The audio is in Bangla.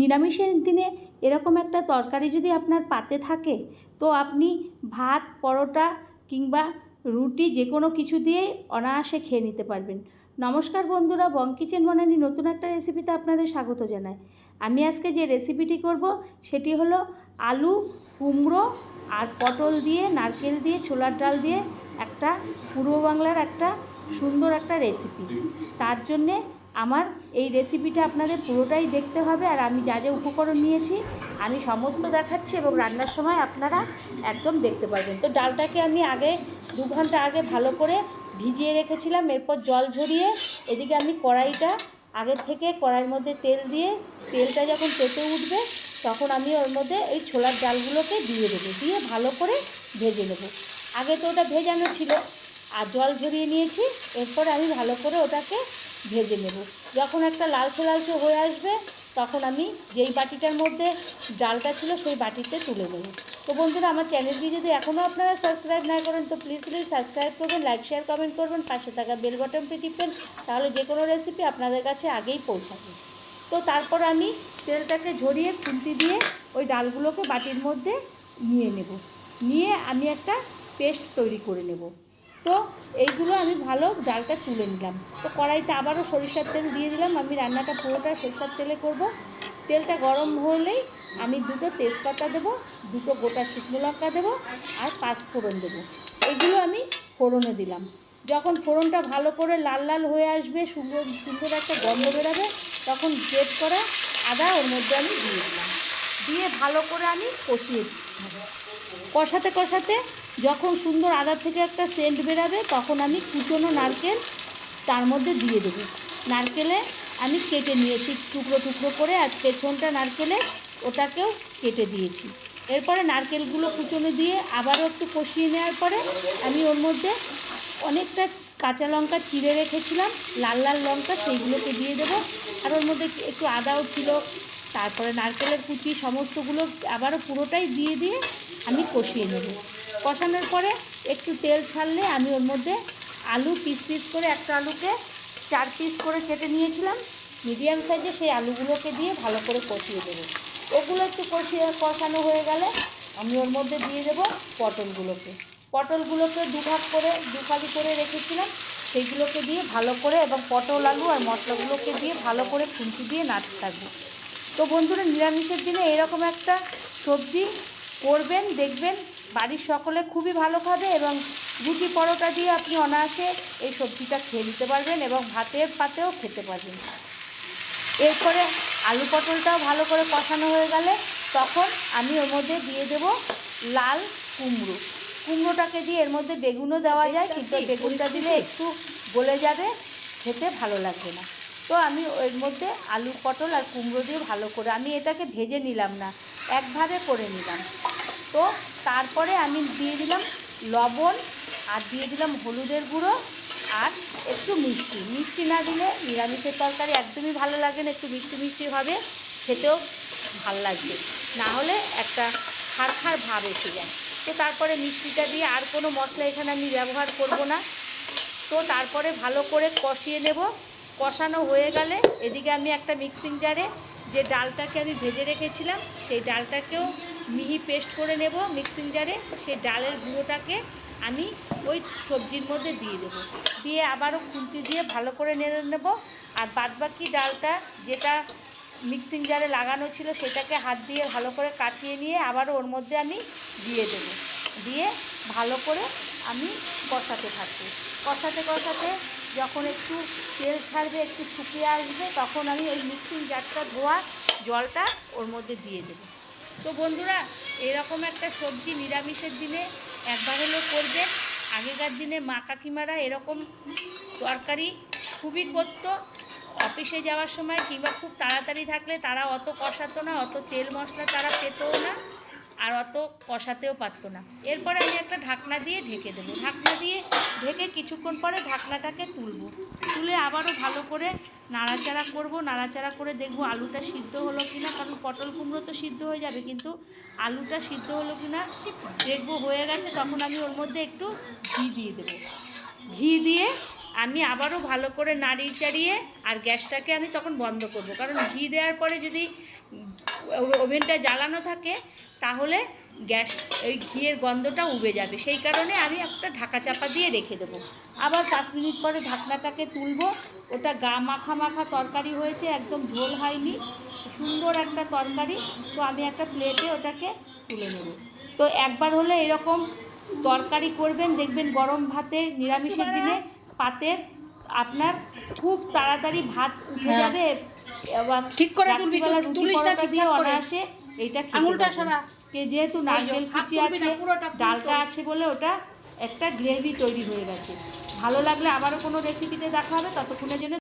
নিরামিষের দিনে এরকম একটা তরকারি যদি আপনার পাতে থাকে, তো আপনি ভাত, পরোটা কিংবা রুটি যে কোনো কিছু দিয়ে অনায়াসে খেয়ে নিতে পারবেন। নমস্কার বন্ধুরা, বং কিচেন বনানি নতুন একটা রেসিপিতে আপনাদের স্বাগত জানাই। আমি আজকে যে রেসিপিটি করব, সেটি হলো আলু, কুমড়ো আর পটল দিয়ে, নারকেল দিয়ে, ছোলার ডাল দিয়ে একটা পূর্ব বাংলার একটা সুন্দর একটা রেসিপি। তার জন্যে আমার এই রেসিপিটা আপনাদের পুরোটাই দেখতে হবে আর আমি যা যা উপকরণ নিয়েছি, আমি সমস্ত দেখাচ্ছি এবং রান্নার সময় আপনারা একদম দেখতে পারবেন। তো ডালটাকে আমি আগে দু ঘণ্টা আগে ভালো করে ভিজিয়ে রেখেছিলাম, এরপর জল ঝরিয়ে এদিকে আমি কড়াইটা আগের থেকে কড়াইয়ের মধ্যে তেল দিয়ে, তেলটা যখন পেতে উঠবে তখন আমি ওর মধ্যে এই ছোলার ডালগুলোকে দিয়ে দেবো, দিয়ে ভালো করে ভেজে নেব। আগে তো ওটা ভেজানো ছিল, আর জল ঝরিয়ে নিয়েছি, এরপর আমি ভালো করে ওটাকে ভেজে নেব। যখন একটা লালচে লালচে হয়ে আসবে, তখন আমি যেই বাটিটার মধ্যে ডালটা ছিল সেই বাটিতে তুলে নেব। তো বন্ধুরা, আমার চ্যানেলটি যদি এখনও আপনারা সাবস্ক্রাইব না করেন, তো প্লিজ প্লিজ সাবস্ক্রাইব করবেন লাইক শেয়ার কমেন্ট করবেন, পাশে থাকা বেল বাটনটি টিপবেন, তাহলে যে কোনো রেসিপি আপনাদের কাছে আগেই পৌঁছাবে। তো তারপর আমি তেলটাকে ঝরিয়ে খুন্তি দিয়ে ওই ডালগুলোকে বাটির মধ্যে নিয়ে নেব। নিয়ে আমি একটা পেস্ট তৈরি করে নেব। তো এইগুলো আমি ভালো ডালটা তুলে নিলাম। তো কড়াইতে আবারও সরিষার তেল দিয়ে দিলাম। আমি রান্নাটা পুরোটা সরিষার তেলে করব। তেলটা গরম হলেই আমি দুটো তেজপাতা দেবো, দুটো গোটা শুকনো লঙ্কা দেবো আর পাঁচ ফোড়ন দেবো। এগুলো আমি ফোড়নে দিলাম। যখন ফোড়নটা ভালো করে লাল লাল হয়ে আসবে, সুন্দর সুন্দর একটা গন্ধ বেরোবে, তখন গ্রেট করা আদা ওর মধ্যে আমি দিয়ে দিলাম। দিয়ে ভালো করে আমি কষিয়ে কষাতে কষাতে যখন সুন্দর আদা থেকে একটা সেন্ট বেরাবে, তখন আমি কুচনো নারকেল তার মধ্যে দিয়ে দেবো। নারকেলে আমি কেটে নিয়েছি, টুকরো টুকরো করে, আর পেছনটা নারকেলে ওটাকেও কেটে দিয়েছি। এরপরে নারকেলগুলো কুচনো দিয়ে আবারও একটু কষিয়ে নেওয়ার পরে আমি ওর মধ্যে অনেকটা কাঁচা লঙ্কা চিড়ে রেখেছিলাম, লাল লাল লঙ্কা সেইগুলোকে দিয়ে দেবো। আর ওর মধ্যে একটু আদাও ছিল। তারপরে নারকেলের কুচি সমস্তগুলো আবারও পুরোটাই দিয়ে দিয়ে আমি কষিয়ে নেব। কষানোর পরে একটু তেল ছাড়লে আমি ওর মধ্যে আলু পিস পিস করে একটা আলুকে চার পিস করে কেটে নিয়েছিলাম। মিডিয়াম সাইজে সেই আলুগুলোকে দিয়ে ভালো করে কষিয়ে দেবো। ওগুলো একটু কষিয়ে কষানো হয়ে গেলে আমি ওর মধ্যে দিয়ে দেবো পটলগুলোকে। পটলগুলোকে দুভাগ করে দুফালি করে রেখেছিলাম। সেইগুলোকে দিয়ে ভালো করে এবং পটল আলু আর মশলাগুলোকে দিয়ে ভালো করে খুন্তি দিয়ে নাড়তে থাকব। তো বন্ধুরা, নিরামিষের দিনে এরকম একটা সবজি করবেন, দেখবেন বাড়ির সকলে খুবই ভালো খাবে এবং রুটি পরোটা দিয়ে আপনি অনায়াসে এই সবজিটা খেয়ে নিতে পারবেন এবং ভাতের পাতেও খেতে পারবেন। এরপরে আলু পটলটাও ভালো করে কষানো হয়ে গেলে তখন আমি ওর মধ্যে দিয়ে দেব লাল কুমড়ো। কুমড়োটাকে দিয়ে এর মধ্যে বেগুনও দেওয়া যায় কিন্তু বেগুনটা দিলে একটু গলে যাবে খেতে ভালো লাগবে না। তো আমি ওর মধ্যে আলু পটল আর কুমড়ো দিয়ে ভালো করে আমি এটাকে ভেজে নিলাম না একভাবে করে নিলাম। তো তারপরে আমি দিয়ে দিলাম লবণ আর দিয়ে দিলাম হলুদের গুঁড়ো আর একটু মিষ্টি। মিষ্টি না দিলে নিরামিষের তরকারি একদমই ভালো লাগে না, একটু মিষ্টি মিষ্টি হবে, খেতেও ভালো লাগবে। না হলে একটা খার খার ভাব এসে যায়। তো তারপরে মিষ্টিটা দিয়ে আর কোনো মশলা এখানে আমি ব্যবহার করব না। তো তারপরে ভালো করে কষিয়ে নেব। কষানো হয়ে গেলে এদিকে আমি একটা মিক্সিং জারে যে ডালটাকে আমি ভেজে রেখেছিলাম, সেই ডালটাকেও মিহি পেস্ট করে নেব, মিক্সিং জারে সেই ডালের গুঁড়োটাকে আমি ওই সবজির মধ্যে দিয়ে দেবো। দিয়ে আবারও খুন্তি দিয়ে ভালো করে নেড়ে নেব। আর বাদবাকি ডালটা যেটা মিক্সিং জারে লাগানো ছিল সেটাকে হাত দিয়ে ভালো করে কাটিয়ে নিয়ে আবারও ওর মধ্যে আমি দিয়ে দেবো। দিয়ে ভালো করে আমি কষাতে থাকব। কষাতে কষাতে যখন একটু তেল ছাড়বে, একটু শুকিয়ে আসবে, তখন আমি ওই মিক্সিং জারটা ধোয়া জলটা ওর মধ্যে দিয়ে দেবো। তো বন্ধুরা, এরকম একটা সবজি নিরামিষের দিনে একবার হলেও করবে। আগেকার দিনে মা কাকিমারা এরকম তরকারি খুবই করত। অফিসে যাওয়ার সময় কিংবা খুব তাড়াতাড়ি থাকলে তারা অত কষাতো না, অত তেল মশলা তারা পেতও না। আর অত কষাতেও পারতো না। এরপরে আমি একটা ঢাকনা দিয়ে ঢেকে দেবো। ঢাকনা দিয়ে ঢেকে কিছুক্ষণ পরে ঢাকনাটাকে তুলবো। তুলে আবারও ভালো করে নাড়াচাড়া করব। নাড়াচাড়া করে দেখব আলুটা সিদ্ধ হলো কি না কারণ পটল কুমড়ো তো সিদ্ধ হয়ে যাবে, কিন্তু আলুটা সিদ্ধ হলো কি না দেখব হয়ে গেছে, তখন আমি ওর মধ্যে একটু ঘি দিয়ে দেবো। ঘি দিয়ে আমি আবারও ভালো করে নাড়িয়ে চাড়িয়ে আর গ্যাসটাকে আমি তখন বন্ধ করব। কারণ ঘি দেওয়ার পরে যদি ওভেনটা জ্বালানো থাকে তাহলে গ্যাস ওই ঘিয়ের গন্ধটা উবে যাবে। সেই কারণে আমি একটা ঢাকা চাপা দিয়ে রেখে দেবো। আবার পাঁচ মিনিট পরে ঢাকনাটাকে তুলবো। ওটা গা মাখা মাখা তরকারি হয়েছে একদম ঝোল হয়নি। সুন্দর একটা তরকারি। তো আমি একটা প্লেটে ওটাকে তুলে নেব। তো একবার হলে এরকম তরকারি করবেন দেখবেন গরম ভাতে নিরামিষের দিনে পাতের আপনার খুব তাড়াতাড়ি ভাত উঠে হ্যাঁ। যাবে। ঠিক করে তুলিস না। অনায়াসে এইটা আঙুলটা সারা। যেহেতু নারকেল কুচি আছে ডালটা আছে বলে ওটা একটা গ্রেভি তৈরি হয়ে গেছে। ভালো লাগলে আবারও কোনো রেসিপিতে দেখা হবে ততক্ষণের জন্য